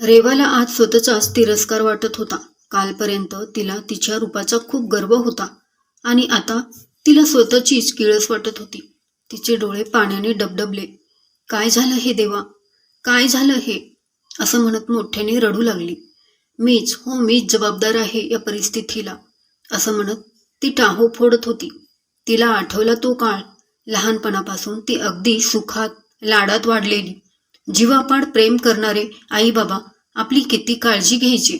रेवाला आज स्वतःचाच तिरस्कार वाटत होता. कालपर्यंत तिला तिच्या रूपाचा खूप गर्व होता आणि आता तिला स्वतःचीच किळस वाटत होती. तिचे डोळे पाण्याने डबडबले. काय झालं हे देवा? काय झालं हे? असं म्हणत मोठ्याने रडू लागली. मीच हो मीच जबाबदार आहे या परिस्थितीला असं म्हणत ती टाहो फोडत होती. तिला आठवला तो काळ. लहानपणापासून ती अगदी सुखात लाडात वाढलेली. जीवापाड प्रेम करणारे आई बाबा आपली किती काळजी घ्यायची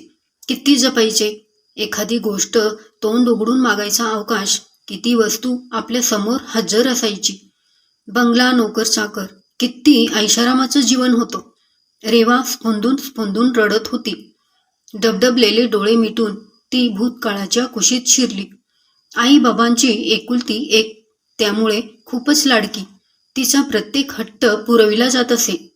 किती जपायचे? एखादी गोष्ट तोंड उघडून मागायचा अवकाश किती वस्तू आपल्यासमोर हजर असायची. बंगला नोकर चाकर किती ऐशारामाचं जीवन होतं. रेवा स्फुंदून स्फुंदून रडत होती. डबडबलेले डोळे मिटून ती भूतकाळाच्या कुशीत शिरली. आई बाबांची एकुलती एक त्यामुळे खूपच लाडकी. तिचा प्रत्येक हट्ट पुरविला जात असे.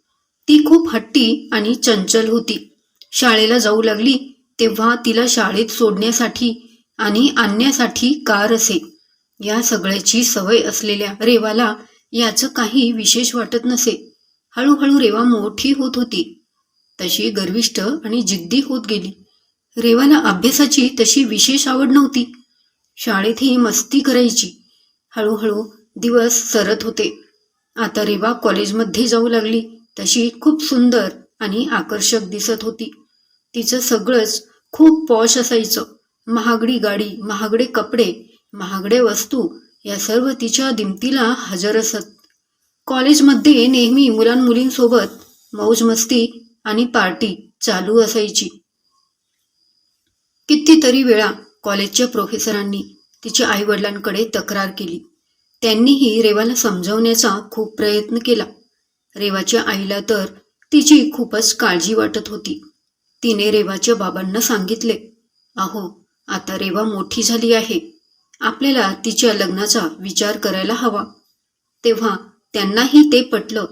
ती खूप हट्टी आणि चंचल होती. शाळेला जाऊ लागली तेव्हा तिला शाळेत सोडण्यासाठी आणि आणण्यासाठी कार असे. या सगळ्याची सवय असलेल्या रेवाला याचं काही विशेष वाटत नसे. हळूहळू रेवा मोठी होत होती. तशी गर्विष्ठ आणि जिद्दी होत गेली. रेवाला अभ्यासाची तशी विशेष आवड नव्हती. शाळेतही मस्ती करायची. हळूहळू दिवस सरत होते. आता रेवा कॉलेजमध्ये जाऊ लागली. तशी खूप सुंदर आणि आकर्षक दिसत होती. तिचं सगळंच खूप पॉश असायचं. महागडी गाडी महागडे कपडे महागडे वस्तू या सर्व तिच्या दिमतीला हजर असत. कॉलेजमध्ये नेहमी मुलांमुलींसोबत मौज मस्ती आणि पार्टी चालू असायची. कितीतरी वेळा कॉलेजच्या प्रोफेसरांनी तिच्या आईवडिलांकडे तक्रार केली. त्यांनीही रेवाला समजावण्याचा खूप प्रयत्न केला. रेवाच्या आईला तर तिची खूपच काळजी वाटत होती. तिने रेवाच्या बाबांना सांगितले अहो आता रेवा मोठी झाली आहे. आपल्याला तिच्या लग्नाचा विचार करायला हवा. तेव्हा त्यांनाही ते पटलं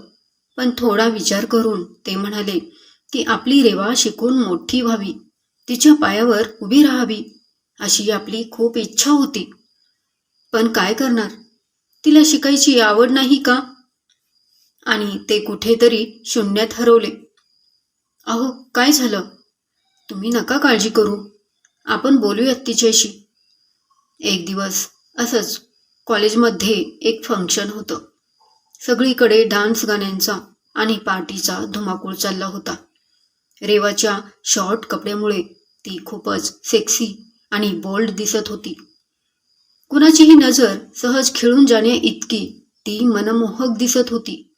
पण थोडा विचार करून ते म्हणाले की आपली रेवा शिकून मोठी व्हावी तिच्या पायावर उभी राहावी अशी आपली खूप इच्छा होती. पण काय करणार? तिला शिकायची आवड नाही का? आणि ते कुठेतरी शून्यात हरवले अहो काय झालं? तुम्ही नका काळजी करू. आपण बोलूयात तिच्याशी. एक दिवस असंच कॉलेजमध्ये एक फंक्शन होतं. सगळीकडे डान्स गाण्यांचा आणि पार्टीचा धुमाकूळ चालला होता. रेवाच्या शॉर्ट कपड्यामुळे ती खूपच सेक्सी आणि बोल्ड दिसत होती. कुणाचीही नजर सहज खेळून जाण्या इतकी ती मनमोहक दिसत होती.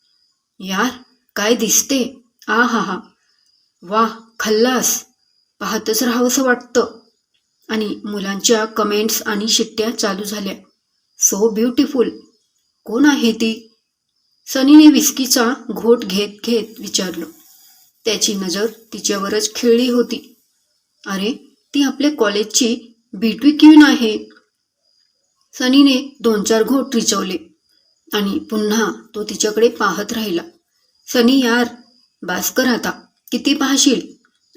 यार काय दिसते? आ हा हा वा खल्लास. पाहतच राहावंसं वाटतं. आणि मुलांच्या कमेंट्स आणि शिट्ट्या चालू झाल्या. सो ब्युटिफुल कोण आहे ती? सनीने विस्कीचा घोट घेत घेत विचारलं. त्याची नजर तिच्यावरच खिळली होती. अरे ती आपल्या कॉलेजची बीटवी क्वीन आहे सनीने दोन चार घोट रिचवले आणि पुन्हा तो तिच्याकडे पाहत राहिला. सनी यार बास कर आता किती पाहशील?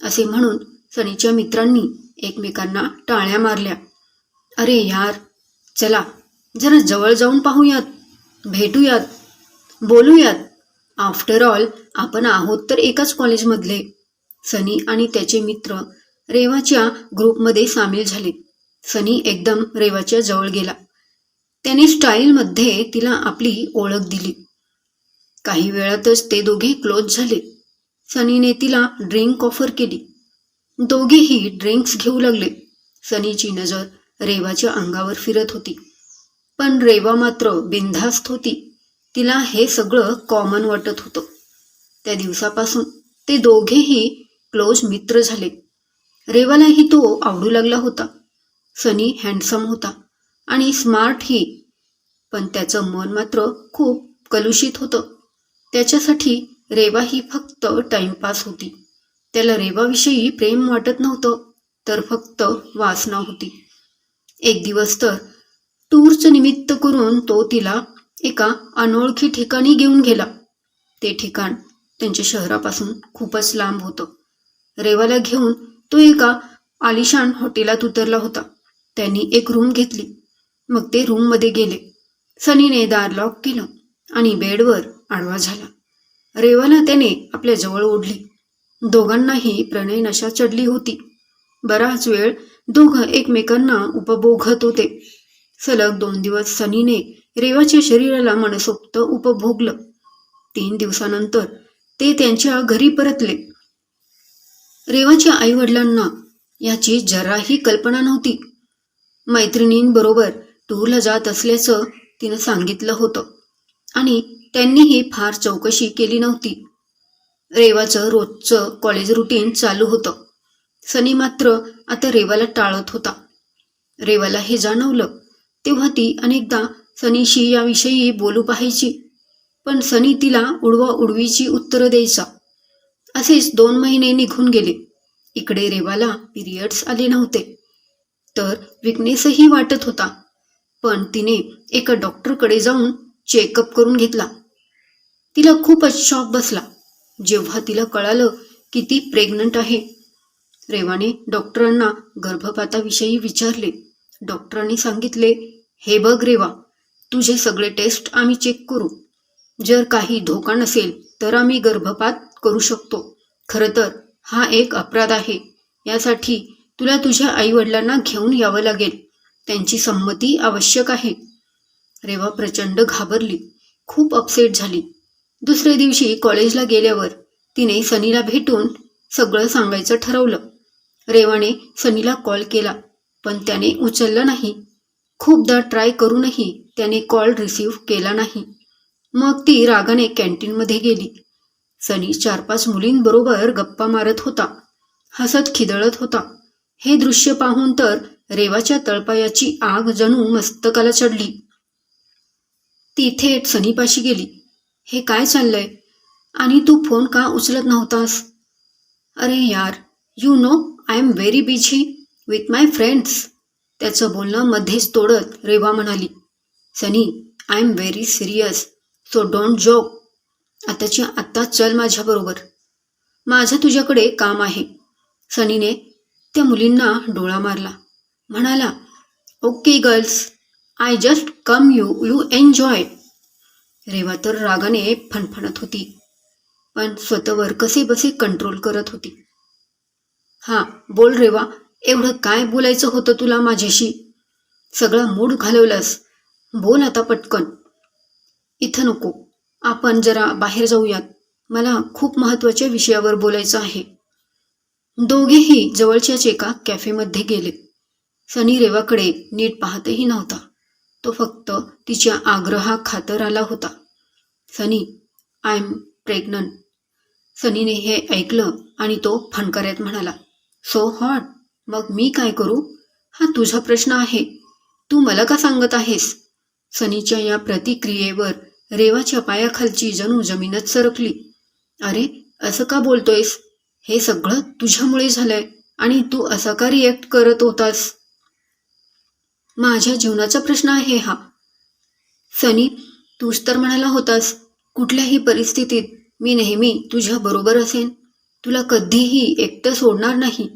असे म्हणून सनीच्या मित्रांनी एकमेकांना टाळ्या मारल्या. अरे यार चला जरा जवळ जाऊन पाहूयात भेटूयात बोलूयात. आफ्टर ऑल आपण आहोत तर एकाच कॉलेजमधले. सनी आणि त्याचे मित्र रेवाच्या ग्रुपमध्ये सामील झाले. सनी एकदम रेवाच्या जवळ गेला. त्याने स्टाईलमध्ये तिला आपली ओळख दिली. काही वेळातच ते दोघे क्लोज झाले. सनीने तिला ड्रिंक ऑफर केली. दोघेही ड्रिंक्स घेऊ लागले. सनीची नजर रेवाच्या अंगावर फिरत होती. पण रेवा मात्र बिनधास्त होती. तिला हे सगळं कॉमन वाटत होतं. त्या दिवसापासून ते दोघेही क्लोज मित्र झाले. रेवालाही तो आवडू लागला होता. सनी हँडसम होता. आणि स्मार्टही पण त्याचं मन मात्र खूप कलुषित होतं. त्याच्यासाठी रेवा ही फक्त टाइमपास होती. त्याला रेवाविषयी प्रेम वाटत नव्हतं तर फक्त वासना होती. एक दिवस तर टूरचं निमित्त करून तो तिला एका अनोळखी ठिकाणी घेऊन गेला. ते ठिकाण त्यांच्या शहरापासून खूपच लांब होतं. रेवाला घेऊन तो एका आलिशान हॉटेलात उतरला होता. त्यांनी एक रूम घेतली. मग ते रूममध्ये गेले. सनीने दार लॉक केलं आणि बेडवर आडवा झाला. रेवाला त्याने आपल्या जवळ ओढली. दोघांनाही प्रणय नशा चढली होती. बराच वेळ दोघं एकमेकांना उपभोगत होते. सलग दोन दिवस सनीने रेवाच्या शरीराला मनसोक्त उपभोगलं. तीन दिवसानंतर ते त्यांच्या घरी परतले. रेवाच्या आईवडिलांना याची जराही कल्पना नव्हती. मैत्रिणींबरोबर टूरला जात असल्याचं तिनं सांगितलं होतं. आणि त्यांनीही फार चौकशी केली नव्हती. रेवाचं रोजचं कॉलेज रुटीन चालू होतं. सनी मात्र आता रेवाला टाळत होता. रेवाला हे जाणवलं. तेव्हा ती अनेकदा सनीशी याविषयी बोलू पाहायची. पण सनी तिला उडवा उडवीची उत्तरं द्यायचा. असेच दोन महिने निघून गेले. इकडे रेवाला पिरियड्स आले नव्हते. तर विकनेसही वाटत होता. पण तिने एका डॉक्टरकडे जाऊन चेकअप करून घेतला. तिला खूपच शॉक बसला. जेव्हा तिला कळालं की ती प्रेग्नंट आहे रेवाने डॉक्टरांना गर्भपाताविषयी विचारले. डॉक्टरांनी सांगितले हे बघ रेवा तुझे सगळे टेस्ट आम्ही चेक करू. जर काही धोका नसेल तर आम्ही गर्भपात करू शकतो. खरं तर हा एक अपराध आहे. यासाठी तुला तुझ्या आईवडिलांना घेऊन यावं लागेल. त्यांची संमती आवश्यक आहे. रेवा प्रचंड घाबरली. खूप अपसेट झाली. दुसऱ्या दिवशी कॉलेजला गेल्यावर तिने सनीला भेटून सगळं सांगायचं ठरवलं. रेवाने सनीला कॉल केला पण त्याने उचललं नाही. खूपदा ट्राय करूनही त्याने कॉल रिसीव्ह केला नाही. मग ती रागाने कॅन्टीनमध्ये गेली. सनी चार पाच मुलींबरोबर गप्पा मारत होता. हसत खिदळत होता. हे दृश्य पाहून तर रेवाच्या तळपायाची आग जणू मस्तकाला चढली. ती थेट सनीपाशी गेली. हे काय चाललंय? आणि तू फोन का उचलत नव्हतास? अरे यार you know I am very busy with my friends त्याचं बोलणं मध्येच तोडत रेवा म्हणाली. Sunny I am very serious so don't joke आताची आत्ता चल माझ्याबरोबर माझं तुझ्याकडे काम आहे. सनीने त्या मुलींना डोळा मारला. म्हणाला okay girls I just come you you enjoy Reva तर रागाने फणफणत होती पण स्वतःवर कसे बसे कंट्रोल करत होती. हां बोल रेवा एवढं काय बोलायचं होतं तुला माझ्याशी? सगळा मूड घालवलास बोल आता पटकन. इथं नको आपण जरा बाहेर जाऊयात मला खूप महत्त्वाच्या विषयावर बोलायचं आहे. दोघेही जवळच्याच एका कॅफेमध्ये गेले. सनी रेवाकडे नीट पाहतही नव्हता. तो फक्त तिच्या आग्रहा खातर आला होता. Sunny I am pregnant. सनीने हे ऐकलं आणि तो फणकाऱ्यात म्हणाला सो हॉट मग मी काय करू? हा तुझा प्रश्न आहे. तू मला का सांगत आहेस? सनीच्या या प्रतिक्रियेवर रेवाच्या पायाखालची जणू जमीनच सरकली. अरे असं का बोलतोयस? हे सगळं तुझ्यामुळे झालंय आणि तू असा का रिॲक्ट करत होतास? माझ्या जीवनाचा प्रश्न आहे हा. सनी तूच तर म्हणाला होतास कुठल्याही परिस्थितीत मी नेहमी तुझ्या बरोबर असेन. तुला कधीही एकटं सोडणार नाही.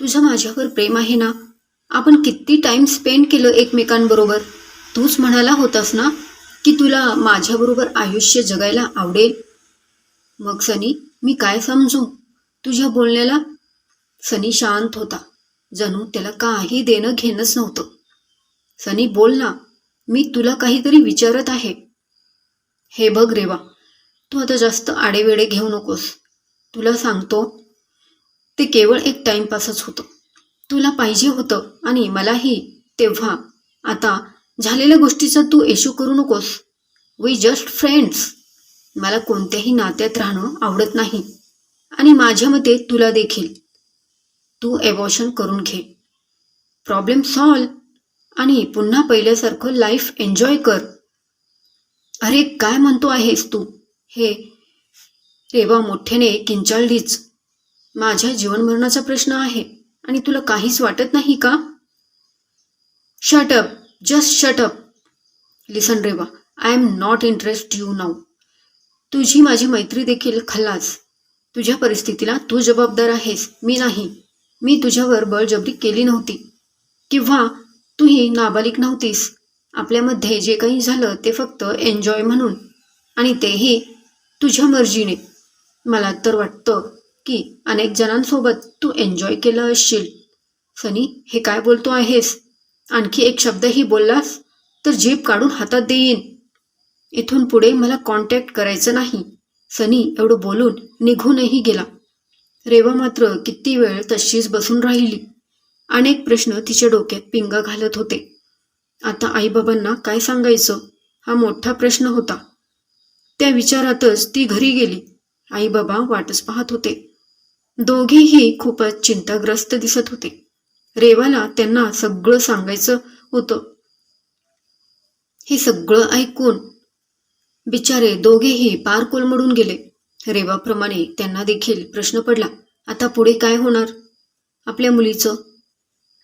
तुझं माझ्यावर प्रेम आहे ना? आपण किती टाईम स्पेंड केलं एकमेकांबरोबर? तूच म्हणाला होतास ना की तुला माझ्याबरोबर आयुष्य जगायला आवडेल? मग सनी मी काय समजू? तुझ्या बोलण्याला सनी शांत होता. जणू त्याला काही देणं घेणंच नव्हतं. सनी बोल ना. मी तुला काहीतरी विचारत आहे. हे बघ रेवा तू आता जास्त आडेवेडे घेऊ नकोस. तुला सांगतो ते केवळ एक टाइमपासच होतं. तुला पाहिजे होतं आणि मलाही तेव्हा. आता झालेल्या गोष्टीचा तू इश्यू करू नकोस. वी जस्ट फ्रेंड्स मला कोणत्याही नात्यात राहणं आवडत नाही. आणि माझ्या मते तुला देखील. तू एवॉशन करून घे. Problem solve. आणि पुन्हा पहिल्यासारखं लाईफ एन्जॉय कर. अरे काय म्हणतो आहेस तू? हे रेवा मोठ्याने किंचाळलीच. माझ्या जीवनमरणाचा प्रश्न आहे. आणि तुला काहीच वाटत नाही का? Shut up just shut up listen Reva. I am not interest you now तुझी माझी मैत्री देखील खल्लास तुझ्या परिस्थितीला तू जबाबदार आहेस. मी नाही. मी तुझ्यावर बळजबरी केली नव्हती. किंवा तूही नाबालिक नव्हतीस. आपल्यामध्ये जे काही झालं ते फक्त एन्जॉय म्हणून. आणि तेही तुझ्या मर्जीने. मला तर वाटतं की अनेक जणांसोबत तू एन्जॉय केलं असशील. सनी हे काय बोलतो आहेस? आणखी एक शब्दही बोललास तर जीप काढून हातात देईन. इथून पुढे मला कॉन्टॅक्ट करायचं नाही. सनी एवढं बोलून निघूनही गेला. रेवा मात्र किती वेळ तशीच बसून राहिली. अनेक प्रश्न तिच्या डोक्यात पिंगा घालत होते. आता आईबाबांना काय सांगायचं? हा मोठा प्रश्न होता. त्या विचारातच ती घरी गेली. आईबाबा वाटच पाहत होते. दोघेही खूपच चिंताग्रस्त दिसत होते. रेवाला त्यांना सगळं सांगायचं होतं. हे सगळं ऐकून बिचारे दोघेही पार कोलमडून गेले. रेवाप्रमाणे त्यांना देखील प्रश्न पडला आता पुढे काय होणार? आपल्या मुलीचं?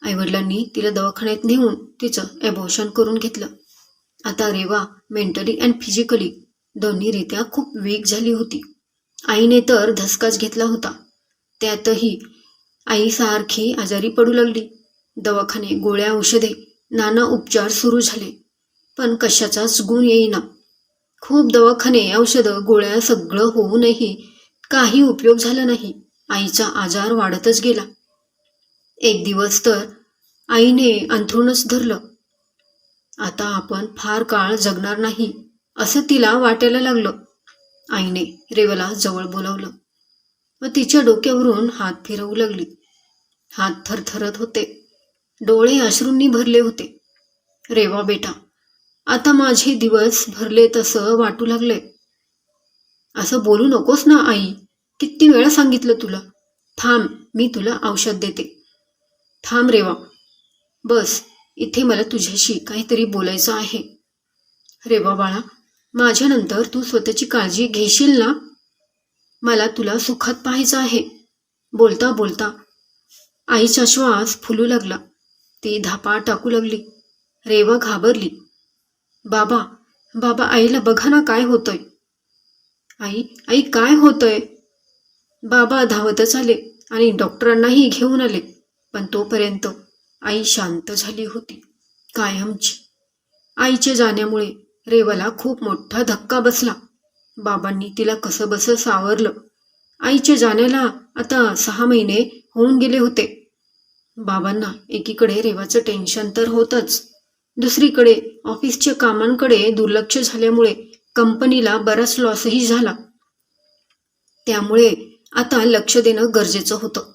आईवडिलांनी तिला दवाखान्यात नेऊन तिचं ॲबॉर्शन करून घेतलं. आता रेवा मेंटली अँड फिजिकली दोन्हीरित्या खूप वीक झाली होती. आईने तर धसकाच घेतला होता. त्यातही आई सारखी आजारी पडू लागली. दवाखाने गोळ्या औषधे नाना उपचार सुरू झाले. पण कशाचाच गुण येईना. खूप दवाखाने औषधं गोळ्या सगळं होऊनही काही उपयोग झाला नाही. आईचा आजार वाढतच गेला. एक दिवस तर आईने अंथरूणच धरलं. आता आपण फार काळ जगणार नाही असं तिला वाटायला लागलं. आईने रेवला जवळ बोलावलं व तिच्या डोक्यावरून हात फिरवू लागली. हात थरथरत होते. डोळे अश्रूंनी भरले होते. रेवा बेटा आता माझे दिवस भरले तसं वाटू लागले. असं बोलू नकोस ना आई. किती वेळा सांगितलं तुला. थांब मी तुला औषध देते. थांब रेवा. बस इथे मला तुझ्याशी काहीतरी बोलायचं आहे. रेवा बाळा माझ्यानंतर तू स्वतःची काळजी घेशील ना? मला तुला सुखात पाहायचं आहे. बोलता बोलता. आईचा श्वास फुलू लागला. ती धापा टाकू लागली. रेवा घाबरली. बाबा बाबा आईला बघा ना काय होतंय. आई आई काय होतंय? बाबा धावतच आले आणि डॉक्टरांनाही घेऊन आले. पण तोपर्यंत आई शांत झाली होती कायमची. आईच्या जाण्यामुळे रेवाला खूप मोठा धक्का बसला. बाबांनी तिला कसं बसं सावरलं. आईच्या जाण्याला आता सहा महिने होऊन गेले होते. बाबांना एकीकडे रेवाचं टेन्शन तर होतंच. दुसरीकडे ऑफिसच्या कामांकडे दुर्लक्ष झाल्यामुळे कंपनीला बराच लॉसही झाला. त्यामुळे आता लक्ष देणं गरजेचं होतं.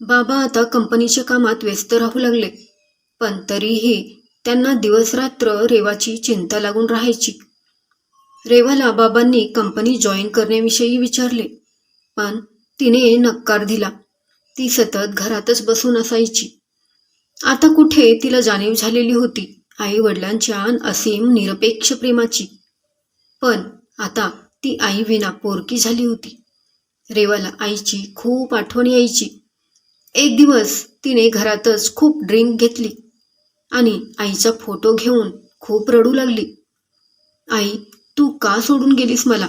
बाबा आता कंपनीच्या कामात व्यस्त राहू लागले पण तरीही त्यांना दिवसरात्र रेवाची चिंता लागून राहायची. रेवाला बाबांनी कंपनी जॉईन करण्याविषयी विचारले पण तिने नकार दिला. ती सतत घरातच बसून असायची. आता कुठे तिला जाणीव झालेली होती? आई वडिलांच्या असीम निरपेक्ष प्रेमाची. पण आता ती आई विना पोरकी झाली होती. रेवाला आईची खूप आठवण यायची. एक दिवस तिने घरातच खूप ड्रिंक घेतली आणि आईचा फोटो घेऊन खूप रडू लागली. आई तू का सोडून गेलीस मला?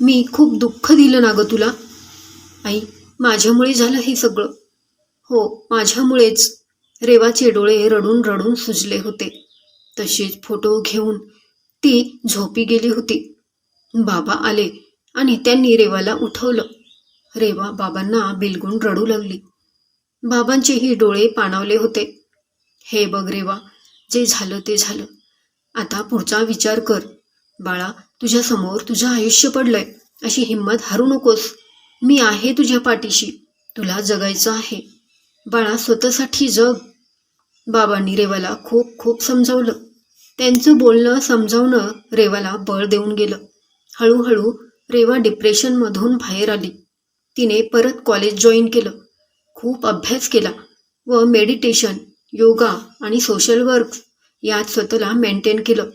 मी खूप दुःख दिलं ना गं तुला? आई माझ्यामुळे झालं हे सगळं. हो माझ्यामुळेच. रेवाचे डोळे रडून रडून सुजले होते. तसेच फोटो घेऊन ती झोपी गेली होती. बाबा आले आणि त्यांनी रेवाला उठवलं. रेवा बाबांना बिलगून रडू लागली. बाबांचेही डोळे पाणावले होते. हे बघ रेवा जे झालं ते झालं. आता पुढचा विचार कर. बाळा तुझ्या समोर तुझं आयुष्य पडलंय. अशी हिंमत हारू नकोस. मी आहे तुझ्या पाठीशी. तुला जगायचं आहे. बाळा स्वतःसाठी जग. बाबांनी रेवाला खूप खूप समजावलं. त्यांचं बोलणं समजावणं रेवाला बळ देऊन गेलं. हळूहळू रेवा डिप्रेशनमधून बाहेर आली. तिने परत कॉलेज जॉईन केलं. खूप अभ्यास केला व मेडिटेशन योगा आणि सोशल वर्क यात स्वतःला मेंटेन केलं.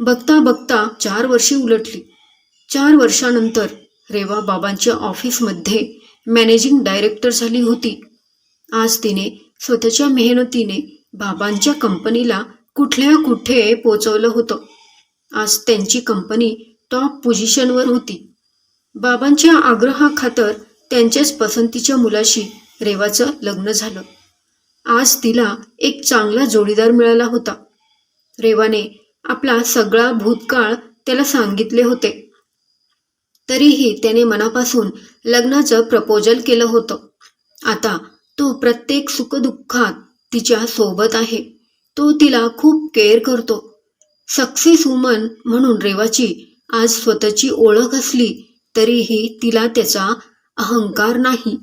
बघता बघता चार वर्षे उलटली. चार वर्षानंतर रेवा बाबांच्या ऑफिसमध्ये मॅनेजिंग डायरेक्टर झाली होती. आज तिने स्वतःच्या मेहनतीने बाबांच्या कंपनीला कुठल्या कुठे पोचवलं होतं. आज त्यांची कंपनी टॉप पोझिशनवर होती. बाबांच्या आग्रहाखातर त्यांच्याच पसंतीच्या मुलाशी रेवाचं लग्न झालं. आज तिला एक चांगला जोडीदार मिळाला होता. रेवाने आपला सगळा भूतकाळ त्याला सांगितले होते. तरीही त्याने मनापासून लग्नाचं प्रपोजल केलं होतं. आता तो प्रत्येक सुखदुःखात तिच्या सोबत आहे. तो तिला खूप केअर करतो. सक्सेस वुमन म्हणून रेवाची आज स्वतःची ओळख असली तरीही तिला त्याचा अहंकार नाही.